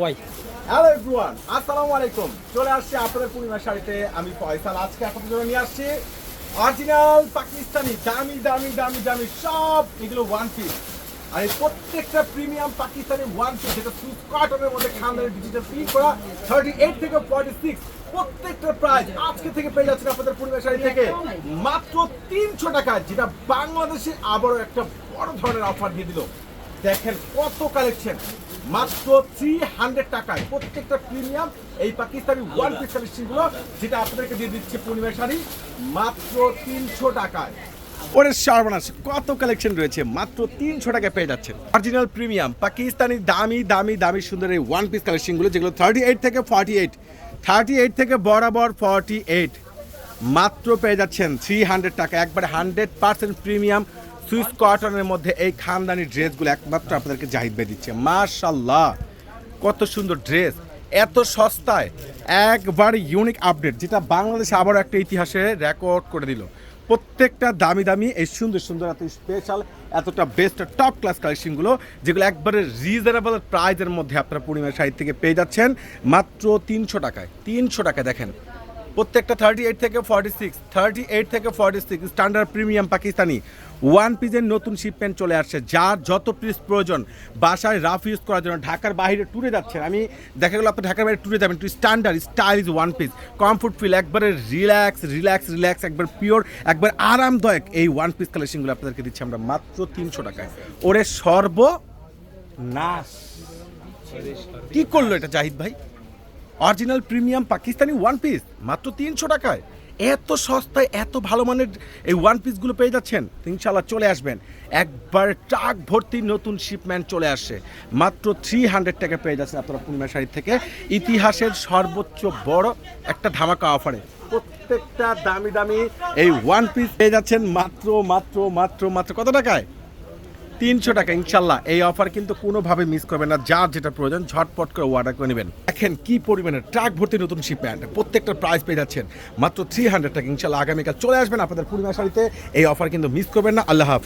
Y. Hello everyone আসসালামু আলাইকুম। চলে আসছে আপনাদের পূর্ণিমা শাড়িতে। আমি ফয়সাল, আজকে আপনাদের জন্য নিয়ে আসছি অরিজিনাল পাকিস্তানি দামি দামি দামি দামি সব এগুলো ওয়ান পিস আর এই প্রত্যেকটা প্রিমিয়াম পাকিস্তানি ওয়ান পিস যেটা মধ্যে ডিজিটাল প্রিন্ট করা থার্টি এইট থেকে ফর্টি সিক্স প্রত্যেকটা আজকে থেকে পেয়ে যাচ্ছেন আপনাদের পূর্ণিমা শাড়ি থেকে। মাত্র তিনশো টাকা যেটা বাংলাদেশে আবারও একটা বড় ধরনের অফার দিয়ে দিল। দেখেন কত কালেকশন মাত্র থ্রি হান্ড্রেড টাকায় প্রত্যেকটা প্রিমিয়াম এই পাকিস্তানি ওয়ান পিস কালেকশনগুলো, যেটা আপনাদেরকে দিয়ে দিচ্ছে পূর্ণিমা শাড়ি, মাত্র তিনশো টাকায়। ওরে সর্বনাশ, কত কালেকশন রয়েছে, মাত্র তিনশো টাকায় পেয়ে যাচ্ছেন। অরিজিনাল প্রিমিয়াম পাকিস্তানি দামি দামি দামি, সুন্দর এই ওয়ান পিস কালেকশনগুলো যেগুলো থার্টি এইট থেকে ফর্টি এইট থার্টি এইট থেকে বরাবর ফর্টি এইট মাত্র পেয়ে যাচ্ছেন থ্রি হান্ড্রেড টাকা একবারে হান্ড্রেড পার্সেন্ট প্রিমিয়াম সুইস কটনের মধ্যে এই খানদানি ড্রেসগুলো একমাত্র আপনাদেরকে জাহিদ ভাই দিচ্ছে। মাশাল্লাহ কত সুন্দর ড্রেস, এত সস্তায় একবার ইউনিক আপডেট যেটা বাংলাদেশে আবারও একটা ইতিহাসে রেকর্ড করে দিল। প্রত্যেকটা দামি দামি এই সুন্দর সুন্দর এত স্পেশাল এতটা বেস্ট টপ ক্লাস কালেকশনগুলো যেগুলো একবারে রিজনেবল প্রাইজের মধ্যে আপনারা পূর্ণিমা সাইড থেকে পেয়ে যাচ্ছেন। মাত্র তিনশো টাকায় তিনশো টাকায় দেখেন প্রত্যেকটা থার্টি এইট থেকে ফর্টি সিক্স থার্টি এইট থেকে forty six standard premium Pakistani one পিসের নতুন শিপমেন্ট চলে আসছে, যার যত পিস প্রয়োজন, বাসায় রাফ ইউজ করার জন্য, ঢাকার বাইরে ট্যুরে যাচ্ছেন। আমি দেখা গেলো আপনি ঢাকার বাইরে ট্যুরে যাবেন two standard stylish one piece comfort feel একবারে রিল্যাক্স রিল্যাক্স রিল্যাক্স একবার পিওর একবার আরামদায়ক এই ওয়ান পিস কালেকশনগুলো আপনাদেরকে দিচ্ছি আমরা মাত্র তিনশো টাকায়। ওরে সর্ব নাশ কি করল এটা জাহিদ ভাই? Original premium Pakistani one piece, মাত্র তিনশো টাকায়। এত সস্তায় এত ভালো মানের এই ওয়ান পিসগুলো পেয়ে যাচ্ছেন, ইনশাল্লাহ চলে আসবেন। একবার ট্রাক ভর্তি নতুন শিপম্যান চলে আসছে মাত্র থ্রি হান্ড্রেড টাকা পেয়ে যাচ্ছেন আপনারা পূর্ণিমা শাড়ি থেকে। ইতিহাসের সর্বোচ্চ বড় একটা ধামাকা অফারে প্রত্যেকটা দামি দামি এই ওয়ান পিস পেয়ে যাচ্ছেন মাত্র মাত্র মাত্র মাত্র কত টাকায়? তিনশো টাকা, ইনশাল্লাহ। এই অফার কিন্তু কোনোভাবে মিস করবেন না। যার যেটা প্রয়োজন, ঝটপট করে অর্ডার করে নেবেন। দেখেন কি পরিমাণে ট্রাক ভর্তি নতুন শিপমেন্ট প্রত্যেকটা প্রাইস পেয়ে যাচ্ছেন। মাত্র থ্রি হান্ড্রেড টাকা, ইনশাল্লাহ আগামীকাল চলে আসবেন আপনাদের পূর্ণিমা শাড়িতে এই অফার কিন্তু মিস করবেন না। আল্লাহ হাফেজ।